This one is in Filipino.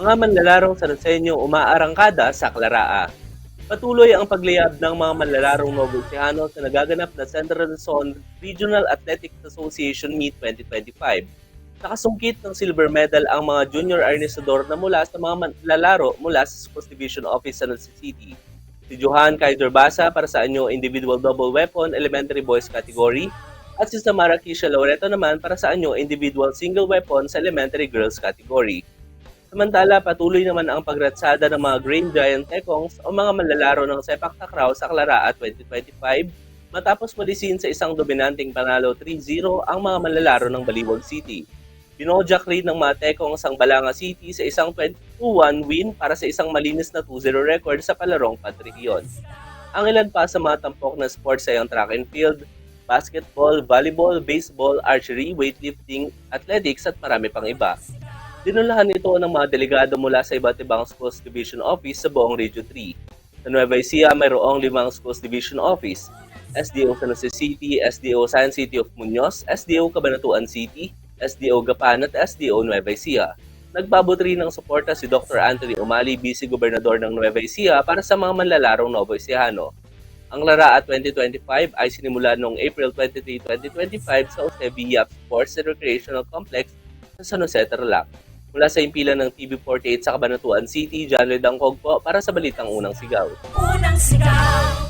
Mga manlalarong Sanoseño umaarangkada sa Claraa. Patuloy ang paglayab ng mga manlalarong Novociano sa nagaganap na Central Luzon Regional Athletics Association Meet 2025. Nakasungkit ng silver medal ang mga junior arnesador na mula sa mga manlalaro mula sa Sports Division Office sa San City. Si Johan Kaiser Basa para sa anyo individual double weapon elementary boys category at si Samara Kisha Loreto naman para sa anyo individual single weapon sa elementary girls category. Samantala, patuloy naman ang pagratsada ng mga Green Giant Tekongs o mga manlalaro ng Sepak Takraw sa Claraa 2025 matapos malisin sa isang dominanting panalo 3-0 ang mga manlalaro ng Baliwag City. Binojak rin ng mga Tekongs ang Balanga City sa isang 22-1 win para sa isang malinis na 2-0 record sa palarong Patriyon. Ang ilan pa sa mga tampok na sports ay ang track and field, basketball, volleyball, baseball, archery, weightlifting, athletics at marami pang iba. Dinulahan ito ng mga delegado mula sa iba't ibang schools division office sa buong Region 3. Sa Nueva Ecija, mayroong limang schools division office, SDO San Jose City, SDO Science City of Muñoz, SDO Cabanatuan City, SDO Gapan at SDO Nueva Ecija. Nagbabot rin ng suporta si Dr. Anthony Umali, Vice Gobernador ng Nueva Ecija para sa mga manlalarong Novo Ecijano. Ang Lara at 2025 ay sinimula noong April 23, 2025 sa Eusebio Sports and Recreational Complex sa San Jose, Tarlac. Mula sa impilan ng TV48 sa Cabanatuan City, John Ledangkog po para sa Balitang Unang Sigaw. Unang sigaw